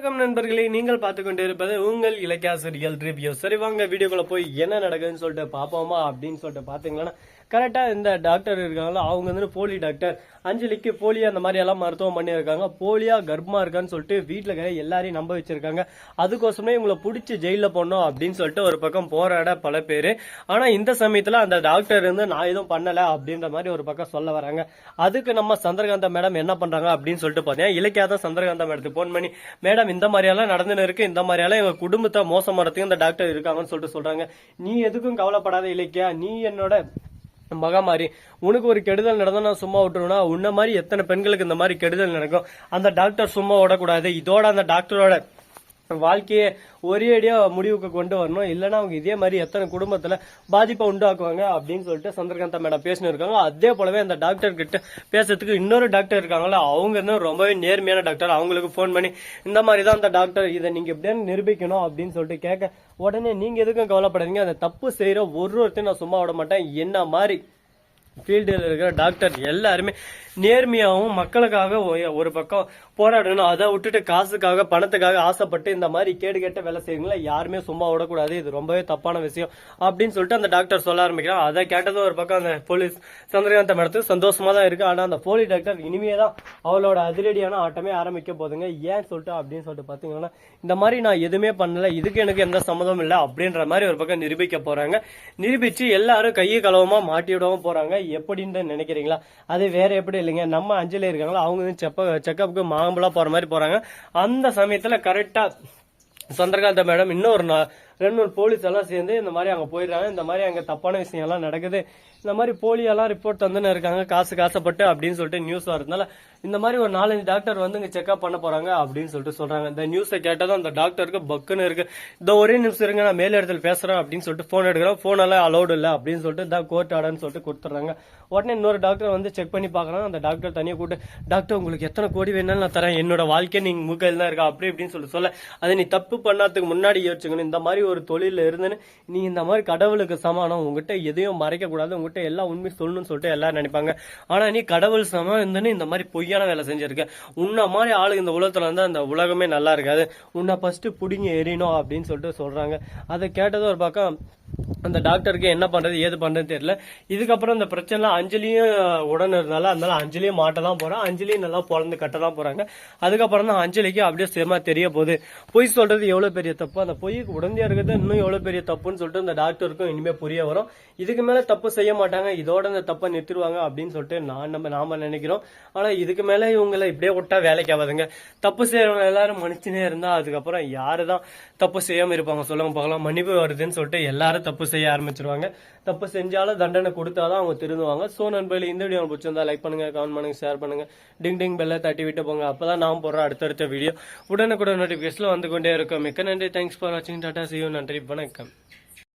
வணக்கம் நண்பர்களே நீங்கள் பார்த்து கொண்டு இருப்பது உங்கள் இலக்கியாசிரியல் ரிவ்யூ. சரி வாங்க வீடியோக்குள்ள போய் என்ன நடக்குதுன்னு சொல்லிட்டு பார்ப்போமா அப்படின்னு சொல்லிட்டு பாத்தீங்கன்னா கரெக்டா இந்த டாக்டர் இருக்காங்களோ அவங்க வந்து போலி டாக்டர் அஞ்சலிக்கு போலியா அந்த மாதிரி எல்லாம் மருத்துவம் பண்ணியிருக்காங்க. போலியா கர்ப்பமா இருக்கான்னு சொல்லிட்டு வீட்டுல இருக்கிற எல்லாரையும் நம்ப வச்சிருக்காங்க. அதுக்கோசமே இவங்களை பிடிச்சி ஜெயில போடணும் அப்படின்னு சொல்லிட்டு ஒரு பக்கம் போராட பல பேர். ஆனா இந்த சமயத்துல அந்த டாக்டர் இருந்து நான் எதுவும் பண்ணல அப்படின்ற மாதிரி ஒரு பக்கம் சொல்ல வராங்க. அதுக்கு நம்ம சந்திரகாந்த மேடம் என்ன பண்றாங்க அப்படின்னு சொல்லிட்டு பார்த்தீங்கன்னா இலக்கியாத சந்திரகாந்த மேடத்துக்கு போன் பண்ணி மேடம் இந்த மாதிரியெல்லாம் நடந்துன்னு இருக்கு. இந்த மாதிரியெல்லாம் எங்க குடும்பத்தை மோசமானதுக்கு இந்த டாக்டர் இருக்காங்கன்னு சொல்லிட்டு சொல்றாங்க. நீ எதுக்கும் கவலைப்படாத இலக்கியா? நீ என்னோட மகாமாரி உனக்கு ஒரு கெடுதல் நடந்தா நான் சும்மா விட்டுருவேன்னா உன்ன மாதிரி எத்தனை பெண்களுக்கு இந்த மாதிரி கெடுதல் நடக்கும்? அந்த டாக்டர் சும்மா விடக்கூடாது இதோட அந்த டாக்டரோட வாழ்க்கையை ஒரே அடியாக முடிவுக்கு கொண்டு வரணும். இல்லைன்னா அவங்க இதே மாதிரி எத்தனை குடும்பத்துல பாதிப்பை உண்டாக்குவாங்க அப்படின்னு சொல்லிட்டு சந்திரகாந்தா மேடம் பேசினு இருக்காங்க. அதே போலவே அந்த டாக்டர் கிட்ட பேசுறதுக்கு இன்னொரு டாக்டர் இருக்காங்களா அவங்க இன்னும் ரொம்பவே நேர்மையான டாக்டர் அவங்களுக்கு ஃபோன் பண்ணி இந்த மாதிரி தான் அந்த டாக்டர் இதை நீங்க எப்படியாவது நிரூபிக்கணும் அப்படின்னு சொல்லிட்டு கேட்க உடனே நீங்க எதுக்கும் கவலைப்படாதீங்க. அந்த தப்பு செய்யற ஒரு ஒருத்தையும் நான் சும்மா விட மாட்டேன். என்ன மாதிரி ஃபீல்டில் இருக்கிற டாக்டர் எல்லாருமே நேர்மையாகவும் மக்களுக்காக ஒரு பக்கம் போராடணும். அதை விட்டுட்டு காசுக்காக பணத்துக்காக ஆசைப்பட்டு இந்த மாதிரி கேடு கெட்ட வேலை செய்யுங்களா யாருமே சும்மா விடக்கூடாது. இது ரொம்பவே தப்பான விஷயம். அப்படின்னு சொல்லிட்டு அந்த டாக்டர் சொல்ல ஆரம்பிக்கிறான். அதை கேட்டதும் ஒரு பக்கம் அந்த போலீஸ் சந்திரகாந்த மேடத்துக்கு சந்தோஷமா தான் இருக்கு. ஆனால் அந்த போலி டாக்டர் இனிமே தான் அவளோட அதிரடியான ஆட்டமே ஆரம்பிக்க போதுங்க. ஏன் சொல்லிட்டு அப்படின்னு சொல்லிட்டு பார்த்தீங்கன்னா இந்த மாதிரி நான் எதுவுமே பண்ணல. இதுக்கு எனக்கு எந்த சம்மதமும் இல்லை அப்படின்ற மாதிரி ஒரு பக்கம் நிரூபிக்க போறாங்க. நிரூபிச்சு எல்லாரும் கையை கலவமாக மாட்டி விடவும் போறாங்க. எப்படின்னு நினைக்கிறீங்களா? அது வேற எப்படி இல்லைங்க. நம்ம அஞ்சலி இருக்காங்களோ அவங்க வந்து செப்ப செக்கப்புக்கு மாம்பழம் போற மாதிரி போறாங்க. அந்த சமயத்துல கரெக்டா சந்திரகாந்த மேடம் இன்னொரு நா- ரெண்டு மூணு போலீஸ் எல்லாம் சேர்ந்து இந்த மாதிரி அங்கே போயிடுறாங்க. இந்த மாதிரி அங்கே தப்பான விஷயம் எல்லாம் நடக்குது. இந்த மாதிரி போலியெல்லாம் ரிப்போர்ட் தந்துன்னு இருக்காங்க. காசு காசப்பட்டு அப்படின்னு சொல்லிட்டு நியூஸ் வரதுனால இந்த மாதிரி ஒரு நாலஞ்சு டாக்டர் வந்து இங்கே செக்அப் பண்ண போறாங்க அப்படின்னு சொல்லிட்டு சொல்றாங்க. இந்த நியூஸை கேட்டதும் அந்த டாக்டருக்கு பக்குன்னு இருக்கு. இந்த ஒரே நிமிஷம் இருங்க நான் மேல் இடத்துல பேசுறேன் அப்படின்னு சொல்லிட்டு போன் எடுக்கிறோம். போன் எல்லாம் அலௌடு இல்லை அப்படின்னு சொல்லிட்டு இந்த கோர்ட் ஆர்டர்னு சொல்லிட்டு கொடுத்துறாங்க உடனே இன்னொரு டாக்டர் வந்து செக் பண்ணி பார்க்கறாங்க. அந்த டாக்டர் தனியாக கூப்பிட்டு டாக்டர் உங்களுக்கு எத்தனை கோடி வேணாலும் நான் தரேன். என்னோட வாழ்க்கை நீங்க மூக்கையில் தான் இருக்கா? அப்படி இப்படின்னு சொல்லிட்டு சொல்ல அதை நீ தப்பு பண்ணாததுக்கு முன்னாடி யோசிச்சுக்கணும். இந்த மாதிரி ஒரு தொழில இருந்துன்னு நீ இந்த மாதிரி கடவுளுக்கு சமானம் உங்ககிட்ட எதையும் மறைக்க கூடாது உங்ககிட்ட எல்லா உண்மையும் சொல்லணும்னு சொல்லிட்டு எல்லாரும் நினைப்பாங்க. ஆனா நீ கடவுள் சமம் இருந்துன்னு இந்த மாதிரி பொய்யான வேலை செஞ்சிருக்க. உன்ன மாதிரி ஆளு இந்த உலகத்துல இருந்தா அந்த உலகமே நல்லா இருக்காது. உன்னை ஃபர்ஸ்ட் புடிங்க எறியணும் அப்படின்னு சொல்லிட்டு சொல்றாங்க. அதை கேட்டதும் ஒரு பக்கம் அந்த டாக்டருக்கு என்ன பண்றது ஏது பண்றதுன்னு தெரியல. இதுக்கப்புறம் இந்த பிரச்சனை அஞ்சலியும் உடனே இருந்தால அதனால அஞ்சலியும் மாட்ட தான் போறான். அஞ்சலியும் நல்லா பொழந்து கட்ட தான் போறாங்க. அதுக்கப்புறம் தான் அஞ்சலிக்கு அப்படியே சேமா தெரிய போகுது. பொய் சொல்றது எவ்வளவு பெரிய தப்பு? அந்த பொய்க்கு உடந்தே இருக்கிறது இன்னும் எவ்வளவு பெரிய தப்புன்னு சொல்லிட்டு இந்த டாக்டருக்கும் இனிமே புரிய வரும். இதுக்கு மேல தப்பு செய்ய மாட்டாங்க. இதோட இந்த தப்பை நிறுத்திடுவாங்க அப்படின்னு சொல்லிட்டு நான் நம்ம நாம நினைக்கிறோம். ஆனா இதுக்கு மேல இவங்களை இப்படியே விட்டா வேலைக்கு ஆகாதுங்க. தப்பு செய்யறவங்க எல்லாரும் மன்னிச்சுனே இருந்தா அதுக்கப்புறம் யாருதான் தப்பு செய்யாம இருப்பாங்க? சொல்லுங்க பார்க்கலாம். மன்னிப்பு வருதுன்னு சொல்லிட்டு எல்லாரும் தப்பு தப்பு செய்ய ஆரம்பிச்சிருவாங்க. தப்பு செஞ்சாலும் தண்டனை கொடுத்தாதான் அவங்க திருந்துவாங்க. ஸோ நண்பர்களே இந்த வீடியோ பிடிச்சிருந்தா லைக் பண்ணுங்க கமெண்ட் பண்ணுங்க ஷேர் பண்ணுங்க. டிங் டிங் பெல்ல தட்டி விட்டு போங்க. அப்பதான் நான் போடுற அடுத்தடுத்த வீடியோ உடனுக்குடன் நோட்டிபிகேஷன்ல வந்து கொண்டே இருக்கும். மிக்க நன்றி. தேங்க்ஸ் ஃபார் வாட்சிங் டாட்டா சியூ நன்றி. வணக்கம்.